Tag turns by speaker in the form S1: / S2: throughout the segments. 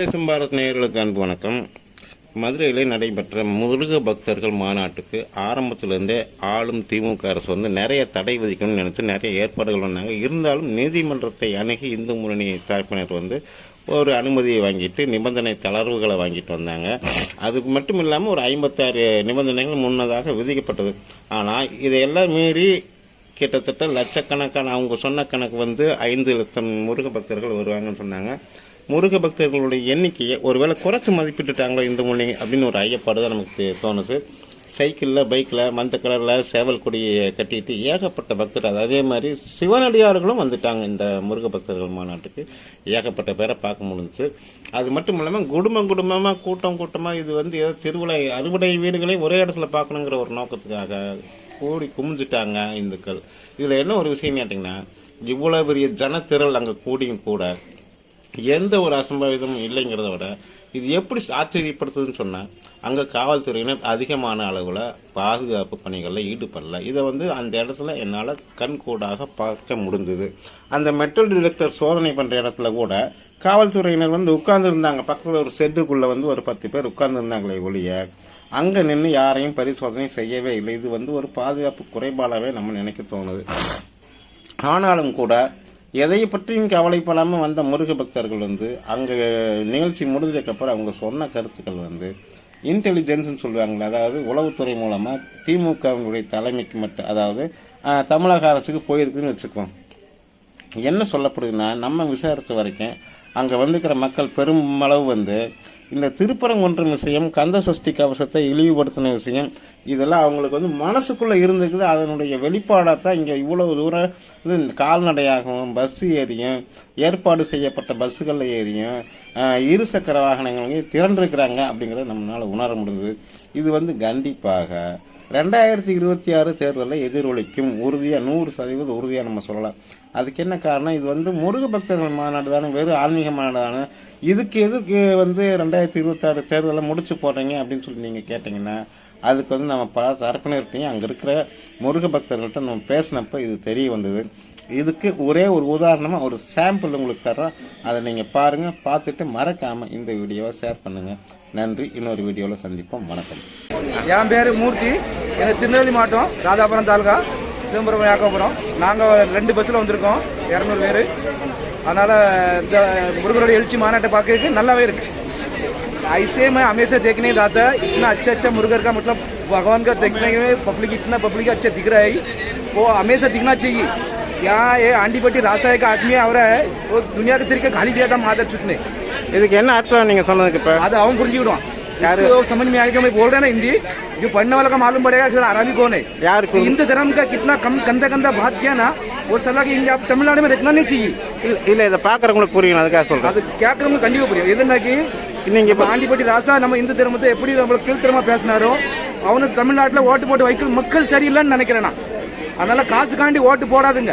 S1: பேசும் பாரத் நேயர்களுக்கு அன்பு வணக்கம். மதுரையில் நடைபெற்ற முருக பக்தர்கள் மாநாட்டுக்கு ஆரம்பத்திலேருந்தே ஆளும் திமுக அரசு வந்து நிறைய தடை விதிக்கணும்னு நினச்சி நிறைய ஏற்பாடுகள் பண்ணாங்க. இருந்தாலும் நீதிமன்றத்தை அணுகி இந்து முன்னணி தரப்பினர் வந்து ஒரு அனுமதியை வாங்கிட்டு நிபந்தனை தளர்வுகளை வாங்கிட்டு வந்தாங்க. அதுக்கு மட்டும் இல்லாமல் ஒரு ஐம்பத்தாறு நிபந்தனைகள் முன்னதாக விதிக்கப்பட்டது. ஆனால் இதையெல்லாம் மீறி கிட்டத்தட்ட லட்சக்கணக்கான அவங்க சொன்ன கணக்கு வந்து ஐந்து லட்சம் முருக பக்தர்கள் வருவாங்கன்னு சொன்னாங்க. முருக பக்தர்களுடைய எண்ணிக்கையை ஒருவேளை குறைச்சி மதிப்பிட்டுட்டாங்களோ இந்த மொழி அப்படின்னு ஒரு ஐயப்பாடு தான் நமக்கு தோணுது. சைக்கிளில் பைக்கில் மந்த கலரில் சேவல் கொடியை கட்டிட்டு ஏகப்பட்ட பக்தர்கள் அதே மாதிரி சிவனடியார்களும் வந்துட்டாங்க இந்த முருக பக்தர்கள் மாநாட்டுக்கு. ஏகப்பட்ட பேரை பார்க்க முடிஞ்சுச்சு அது மட்டும் இல்லாமல் குடும்பம் குடும்பமாக கூட்டம் கூட்டமாக இது வந்து ஏதோ திருவிழா அறுவடை வீடுகளை ஒரே இடத்துல பார்க்கணுங்கிற ஒரு நோக்கத்துக்காக கூடி குமிஞ்சிட்டாங்க இந்துக்கள். இதில் என்ன ஒரு விஷயம் கேட்டிங்கன்னா இவ்வளோ பெரிய ஜனத்திரள் அங்கே கூடியும் கூட எந்த ஒரு அசம்பாவிதமும் இல்லைங்கிறத விட இது எப்படி ஆச்சரியப்படுத்துதுன்னு சொன்னால் அங்கே காவல்துறையினர் அதிகமான அளவில் பாதுகாப்பு பணிகளில் ஈடுபடல. இதை வந்து அந்த இடத்துல என்னால் கண்கூடாக பார்க்க முடிந்தது. அந்த மெட்டல் டிடெக்டர் சோதனை பண்ணுற இடத்துல கூட காவல்துறையினர் வந்து உட்கார்ந்துருந்தாங்க. பக்கத்தில் ஒரு செட்டுக்குள்ளே வந்து ஒரு பத்து பேர் உட்கார்ந்துருந்தாங்களே ஒழிய அங்கே நின்று யாரையும் பரிசோதனை செய்யவே இல்லை. இது வந்து ஒரு பாதுகாப்பு குறைபாடாகவே நம்ம நினைக்க தோணுது. ஆனாலும் கூட எதை பற்றியும் கவலைப்படாமல் வந்த முருக பக்தர்கள் வந்து அங்கே நிகழ்ச்சி முடிஞ்சதுக்கப்புறம் அவங்க சொன்ன கருத்துக்கள் வந்து இன்டெலிஜென்ஸ்னு சொல்லுவாங்களே அதாவது உளவுத்துறை மூலமாக திமுகவினுடைய தலைமைக்கு மட்டும் அதாவது தமிழக அரசுக்கு போயிருக்குன்னு வச்சுக்குவோம் என்ன சொல்லப்படுதுன்னா நம்ம விசாரித்த வரைக்கும் அங்கே வந்துக்கிற மக்கள் பெருமளவு வந்து இந்த திருப்பரங்குன்றம் விஷயம் கந்த சஷ்டி கவசத்தை இழிவுபடுத்தின விஷயம் இதெல்லாம் அவங்களுக்கு வந்து மனசுக்குள்ளே இருந்துக்குது அதனுடைய வெளிப்பாடாக தான் இங்கே இவ்வளவு தூரம் இது கால்நடையாகவும் பஸ் ஏறியும் ஏற்பாடு செய்யப்பட்ட பஸ்ஸுகளில் ஏறியும் இருசக்கர வாகனங்களையும் திரண்டிருக்கிறாங்க அப்படிங்கிறத நம்மளால் உணர முடியுது இது வந்து கண்டிப்பாக ரெண்டாயிரத்தி இருபத்தி ஆறு தேர்தலில் எதிரொலிக்கும். உறுதியாக நூறு சதவீதம் உறுதியாக நம்ம சொல்லலாம். அதுக்கு என்ன காரணம்? இது வந்து முருக பக்தர்கள் மாநாடு தானே வெறும் ஆன்மீக மாநாடு தானே. இதுக்கு எதுக்கு வந்து ரெண்டாயிரத்தி இருபத்தாறு தேர்தலில் முடிச்சு போடுறீங்க அப்படின்னு சொல்லி நீங்கள் கேட்டிங்கன்னா அதுக்கு வந்து நம்ம பல தரப்பினர்கிட்டையும் அங்கே இருக்கிற முருக பக்தர்கள்ட்ட நம்ம பேசினப்போ இது தெரிய வந்தது. இதுக்கு ஒரே ஒரு உதாரணமாக ஒரு சாம்பிள் உங்களுக்கு தர்றோம் அதை நீங்கள் பாருங்கள் பார்த்துட்டு மறக்காமல் இந்த வீடியோவை ஷேர் பண்ணுங்கள் நன்றி இன்னொரு வீடியோவில் சந்திப்போம் வணக்கம்
S2: என் பேர் மூர்த்தி எனக்கு திருநெல்வேலி மாவட்டம் ராதாபுரம் தாலுகா சிதம்பரம் யாக்கபுரம் நாங்கள் ரெண்டு பஸ்ஸில் வந்திருக்கோம் இரநூறு பேர் அதனால் இந்த முருகரோட எழுச்சி மாநாட்டை பார்க்கறதுக்கு நல்லாவே இருக்கு ऐसे मैं हमेशा देखने जाता है इतना अच्छा अच्छा मुर्गर का मतलब भगवान का देखने में पब्लिक इतना पब्लिक अच्छा दिख रहा है वो हमेशा दिखना चाहिए यहाँ ये आंडी पट्टी रास्ता का आदमी आ रहा है वो दुनिया के सिर के गाली दिया था माधर चुत ने
S1: இதுக்கு என்ன அர்த்தம் நீங்கள் சொன்னதுக்கு இப்போ
S2: அது அவன் புரிஞ்சுக்கிடுவான் यार समझ में आएगा मैं बोल रहा ना हिंदी जो पढ़ने वाला का मालूम पड़ेगा कि आरामी कौन है
S1: यार
S2: तो हिंदू धर्म का कितना कम गंदा गंदा बात किया ना वो सलाह की आप तमिलनाडु में रखना नहीं चाहिए
S1: இல்ல- இல்ல இதை பாக்குறவங்களுக்கு புரியணும் அதுக்காக சொல்றேன்
S2: அது கேட்கறவங்க கண்டிப்பா புரியும் எதுனாக்கி
S1: நீங்க இப்ப
S2: ஆண்டிப்பட்டி ராசா நம்ம இந்து தர்மத்தை எப்படி நம்மள கீழ்த்தரமா பேசினாரோ அவனுக்கு தமிழ்நாட்டுல ஓட்டு போட்டு வைக்கல் மக்கள் சரியில்லைன்னு நினைக்கிறேன் நான் அதனால காசுக்காண்டி ஓட்டு போடாதுங்க.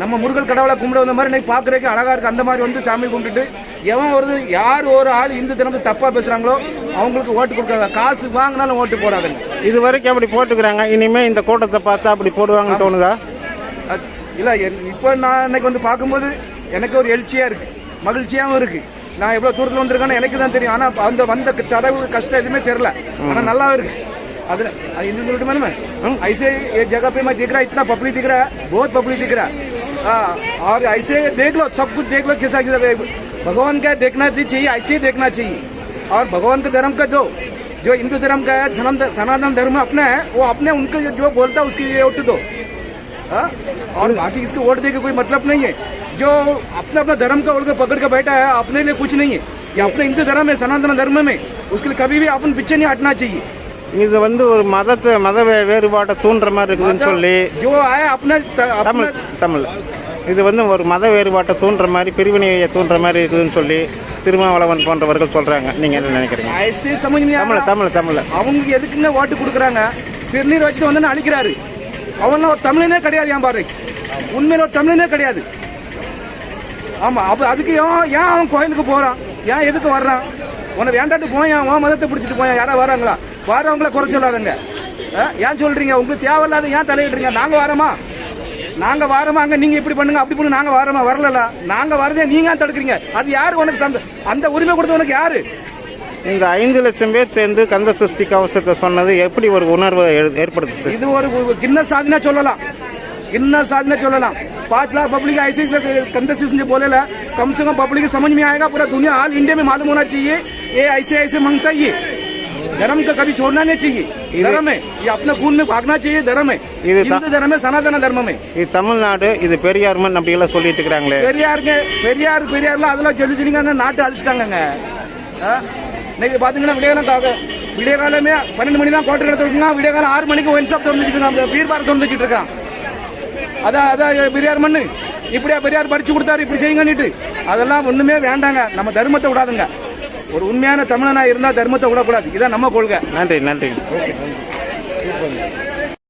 S2: நம்ம முருகல் கடவுளை கும்பிட வந்த மாதிரி இன்னைக்கு பாக்குறதுக்கு அழகா இருக்கு. அந்த மாதிரி வந்து சாமி கும்பிட்டுட்டு எவன் வருது யார் ஒரு ஆள் இந்து தர்மத்தை தப்பா பேசுறாங்களோ அவங்களுக்கு ஓட்டு கொடுக்காங்க காசு வாங்கினாலும் ஓட்டு போடாதுங்க.
S1: இது வரைக்கும் அப்படி போட்டுக்கிறாங்க. இனிமே இந்த கூட்டத்தை பார்த்தா அப்படி போடுவாங்கன்னு தோணுதா?
S2: இல்ல இப்போ நான் இன்னைக்கு வந்து பார்க்கும்போது எனக்கு ஒரு எழுச்சியா இருக்கு. மகிழ்ச்சியாவும் இருக்கு. நான் எவ்வளவு தூரத்துல வந்திருக்கேன்னு எனக்கு தான் தெரியும். ஆனா அந்த வந்த சடவு கஷ்டம் எதுவுமே தெரியல. ஆனா நல்லா இருக்கு. हिंदू तो मिनट मालूम है? हाँ। ऐसे एक जगह पे मैं देख रहा इतना पब्लिक दिख रहा है बहुत पब्लिक दिख रहा है। हाँ, और ऐसे देख लो सब कुछ देख लो कैसा कैसा भगवान का देखना चाहिए ऐसे ही देखना चाहिए। और भगवान के धर्म का जो जो हिंदू धर्म का है सनातन धर्म अपना है वो अपने उनके जो बोलता है उसकी वोट दो। आ? और बाकी इसके वोट दे के कोई मतलब नहीं है। जो अपना अपना धर्म का उड़कर पकड़ के बैठा है अपने लिए कुछ नहीं है। ये अपने हिंदू धर्म है सनातन धर्म में उसके लिए कभी भी अपन पीछे नहीं हटना चाहिए।
S1: இது வந்து ஒரு மதத்தை மத வேறுபாட்டை தூண்டுற மாதிரி இருக்குதுன்னு சொல்லி தமிழ் தமிழ். இது வந்து ஒரு மத வேறுபாட்டை தூண்டுற மாதிரி பிரிவினையை தூண்டுற மாதிரி இருக்குதுன்னு சொல்லி திருமாவளவன் போன்றவர்கள் சொல்றாங்க. நீங்க என்ன நினைக்கிறீங்க? தமிழ் தமிழ் தமிழ்.
S2: அவங்க எதுக்குங்க ஓட்டு கொடுக்குறாங்க? திருநீர் வச்சுட்டு வந்து அழிக்கிறாரு. அவன் ஒரு தமிழனே கிடையாது ஏன் பாரு? உண்மையில ஒரு தமிழனே கிடையாது. ஆமா அப்ப அதுக்கு ஏன் ஏன் அவன் கோயிலுக்கு போறான்? ஏன் எதுக்கு வர்றான்? உன்னை வேண்டாட்டு போயான் உன் மதத்தை பிடிச்சிட்டு போயான் யாரா வராங்களா? வரவங்கள குறை சொல்லாதுங்க ஏன் சொல்றீங்க உங்களுக்கு தேவையில்லாத ஏன் தலையிடுறீங்க நாங்க வரோமா நாங்க வாரமா அங்க நீங்க இப்படி பண்ணுங்க அப்படி பண்ணுங்க நாங்க வாரமா வரல நாங்க வரதே நீங்க ஏன் தடுக்கிறீங்க அது யாரு உனக்கு சந்த- அந்த உரிமை கொடுத்த உனக்கு யாரு
S3: இந்த ஐந்து லட்சம் பேர் சேர்ந்து கந்த சஷ்டி கவசத்தை சொன்னது எப்படி ஒரு உணர்வை ஏ- ஏற்படுத்துச்சு
S2: இது ஒரு ஒரு கிண்ண சாதனை சொல்லலாம் किन्ना साधना चलना पांच लाख पब्लिक ऐसे कंदसिस से बोले ला कम से कम पब्लिक समझ में आएगा पूरा दुनिया हाल इंडिया में मालूम होना चाहिए ये ऐसे ऐसे मांगता ही है धर्म का कभी छोड़ना नहीं चाहिए धर्म है ये अपने खून में भागना चाहिए धर्म है
S3: இது தான்-
S2: हिंदू धर्म है सनातन धर्म में
S3: இது தமிழ்நாடு இது பெரியார் மண் அப்படி எல்லாம் சொல்லிட்டு இருக்கிறாங்களே
S2: பெரியாருங்க பெரியார் பெரியார்லாம் அதெல்லாம் சொல்லி சொல்லிங்க நாட்டை அழிச்சிட்டாங்கங்க ஆ? இன்னைக்கு பாத்தீங்கன்னா விடிய காலம் விடிய காலமே பன்னெண்டு மணி தான் கோட்டை எடுத்துருக்காங்க விடிய காலம் ஆறு மணிக்கு ஒன் ஷாப் திறந்துட்டு இருக்கான் பீர் பார் திறந்துட்டு இருக்கான் அதான் அதான் பெரியார் மண்ணு இப்படியா பெரியார் படிச்சு கொடுத்தாரு இப்படி செய்யுங்கன்னுட்டு அதெல்லாம் ஒண்ணுமே வேண்டாங்க நம்ம தர்மத்தை விடாதுங்க ஒரு உண்மையான தமிழனா இருந்தா தர்மத்தை விடக்கூடாது. இதான் நம்ம கொள்கை.
S3: நன்றி நன்றி.